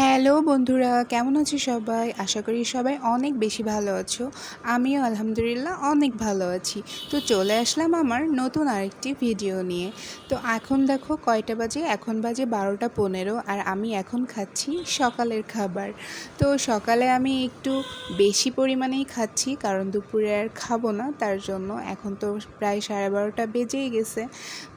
Hello বন্ধুরা, কেমন আছো সবাই? আশা করি সবাই অনেক বেশি ভালো আছো। আমিও আলহামদুলিল্লাহ অনেক ভালো আছি। তো চলে আসলাম আমার নতুন আরেকটি ভিডিও নিয়ে। তো এখন দেখো কয়টা বাজে? এখন বাজে বারোটা পনেরো আর আমি এখন খাচ্ছি সকালের খাবার। তো সকালে আমি একটু বেশি পরিমাণেই খাচ্ছি কারণ দুপুরে আর খাব না, তার জন্য এখন তো প্রায় সাড়ে বারোটা বেজেই গেছে।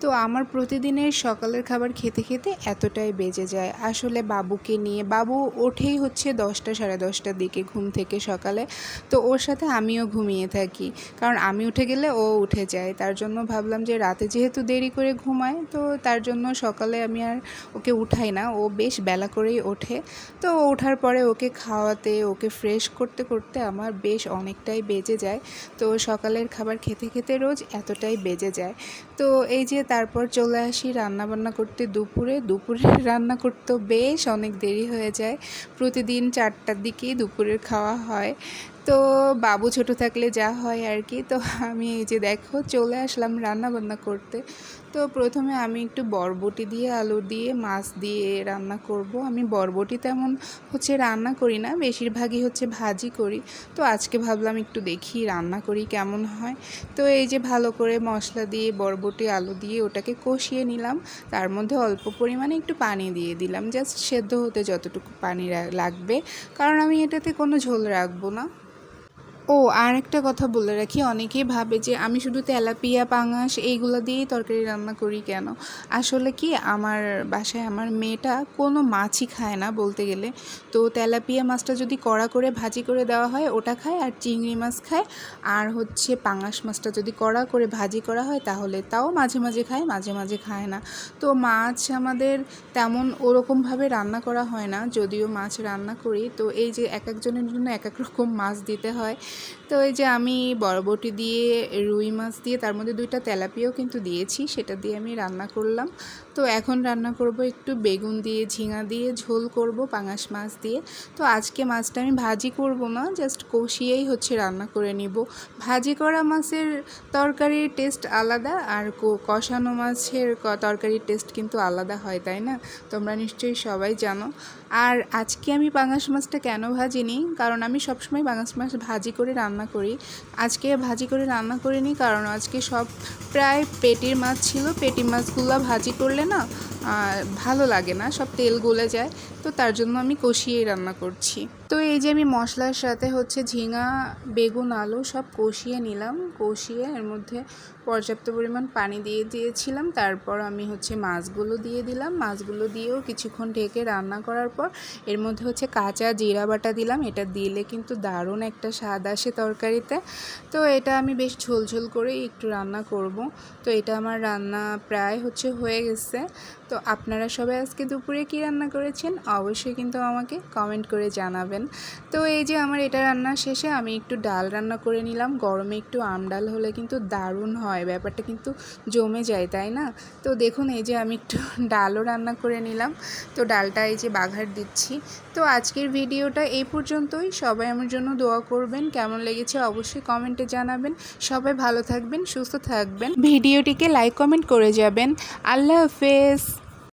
তো আমার প্রতিদিনের সকালের খাবার খেতে খেতে এতটাই বেজে যায়। আসলে বাবুকে নিয়ে বাবু ওঠেই হচ্ছে দশটা, সাড়ে দশটার দিকে ঘুম থেকে সকালে। তো ওর সাথে আমিও ঘুমিয়ে থাকি, কারণ আমি উঠে গেলে ও উঠে যায়। তার জন্য ভাবলাম যে রাতে যেহেতু দেরি করে ঘুমায়, তো তার জন্য সকালে আমি আর ওকে উঠাই না। ও বেশ বেলা করেই ওঠে। তো ওঠার পরে ওকে খাওয়াতে, ওকে ফ্রেশ করতে করতে আমার বেশ অনেকটাই বেজে যায়। তো সকালের খাবার খেতে খেতে রোজ এতটাই বেজে যায়। তো এই যে তারপর চলে আসি রান্না বান্না করতে দুপুরে। দুপুরে রান্না করতেও বেশ অনেক দেরি হয়ে যায়। প্রতিদিন চারটার দিকেই দুপুরের খাওয়া হয়। তো বাবু ছোট থাকলে যা হয় আর কি। তো আমি এই যে দেখো চলে আসলাম রান্না বান্না করতে। তো প্রথমে আমি একটু বরবটি দিয়ে, আলু দিয়ে, মাছ দিয়ে রান্না করব। আমি বরবটি তেমন হচ্ছে রান্না করি না, বেশিরভাগই হচ্ছে ভাজি করি। তো আজকে ভাবলাম একটু দেখি রান্না করি কেমন হয়। তো এই যে ভালো করে মশলা দিয়ে, বরবটি, আলু দিয়ে ওটাকে কষিয়ে নিলাম। তার মধ্যে অল্প পরিমাণে একটু পানি দিয়ে দিলাম। জাস্ট সেদ্ধ হতে যতটুকু পানি লাগবে। কারণ আমি এটাতে কোনো ঝোল রাখব না। ও, আর একটা কথা বলে রাখি, অনেকেই ভাবে যে আমি শুধু তেলাপিয়া, পাঙাশ এইগুলো দিয়েই তরকারি রান্না করি কেন? আসলে কি আমার বাসায় আমার মেয়েটা কোনো মাছই খায় না বলতে গেলে। তো তেলাপিয়া মাছটা যদি কড়া করে ভাজি করে দেওয়া হয়, ওটা খায় আর চিংড়ি মাছ খায়। আর হচ্ছে পাঙাশ মাছটা যদি কড়া করে ভাজি করা হয়, তাহলে তাও মাঝে মাঝে খায়, মাঝে মাঝে খায় না। তো মাছ আমাদের তেমন ওরকমভাবে রান্না করা হয় না, যদিও মাছ রান্না করি। তো এই যে এক একজনের জন্য এক এক রকম মাছ দিতে হয় তো এই যে আমি বরবটি দিয়ে, রুই মাছ দিয়ে, তার মধ্যে দুইটা তেলাপিয়াও কিন্তু দিয়েছি, সেটা দিয়ে আমি রান্না করলাম। তো এখন রান্না করব একটু বেগুন দিয়ে, ঝিঙা দিয়ে, ঝোল করব পাঙাশ মাছ দিয়ে। তো আজকে মাছটা আমি ভাজি করব না, জাস্ট কষিয়েই হচ্ছে রান্না করে নিব। ভাজি করা মাছের তরকারির টেস্ট আলাদা আর কষানো মাছের তরকারির টেস্ট কিন্তু আলাদা হয়, তাই না? তোমরা নিশ্চয়ই সবাই জানো। আর আজকে আমি পাঙাশ মাছটা কেন ভাজিনি? কারণ আমি সবসময় পাঙাশ মাছ ভাজি করে রান্না করি। আজকে ভাজি করে রান্না করিনি কারণ আজকে সব প্রায় পেটির মাছ ছিল। পেটি মাছগুলো ভাজি করলে না ভালো লাগে না, সব তেল গলে যায়। তো তার জন্য আমি কষিয়েই রান্না করছি। তো এই যে আমি মশলার সাথে হচ্ছে ঝিঙা, বেগুন, আলু সব কষিয়ে নিলাম। কষিয়ে এর মধ্যে পর্যাপ্ত পরিমাণ পানি দিয়ে দিয়েছিলাম। তারপর আমি হচ্ছে মাছগুলো দিয়ে দিলাম। মাছগুলো দিয়েও কিছুক্ষণ ঢেকে রান্না করার পর এর মধ্যে হচ্ছে কাঁচা জিরা বাটা দিলাম। এটা দিলে কিন্তু দারুণ একটা স্বাদ আসে তরকারিতে। তো এটা আমি বেশ ঝোলঝোল করে একটু রান্না করব। তো এটা আমার রান্না প্রায় হচ্ছে হয়ে গেছে। তো আপনারা সবাই আজকে দুপুরে কি রান্না করেছেন? অবশ্যই কিন্তু আমাকে কমেন্ট করে জানাবেন। তো এই যে আমার এটা রান্না শেষে আমি একটু ডাল রান্না করে নিলাম। গরমে একটু আম ডাল হলে কিন্তু দারুণ হয়। ব্যাপারটা কিন্তু জমে যায়, তাই না? তো দেখুন, এই যে আমি একটু ডালও রান্না করে নিলাম। তো ডালটা এই যে বাঘার দিচ্ছি। তো আজকের ভিডিওটা এই পর্যন্তই। সবাই আমার জন্য দোয়া করবেন। কেমন লেগেছে অবশ্যই কমেন্টে জানাবেন। সবাই ভালো থাকবেন, সুস্থ থাকবেন। ভিডিওটিকে লাইক কমেন্ট করে যাবেন। আল্লাহ হাফেজ।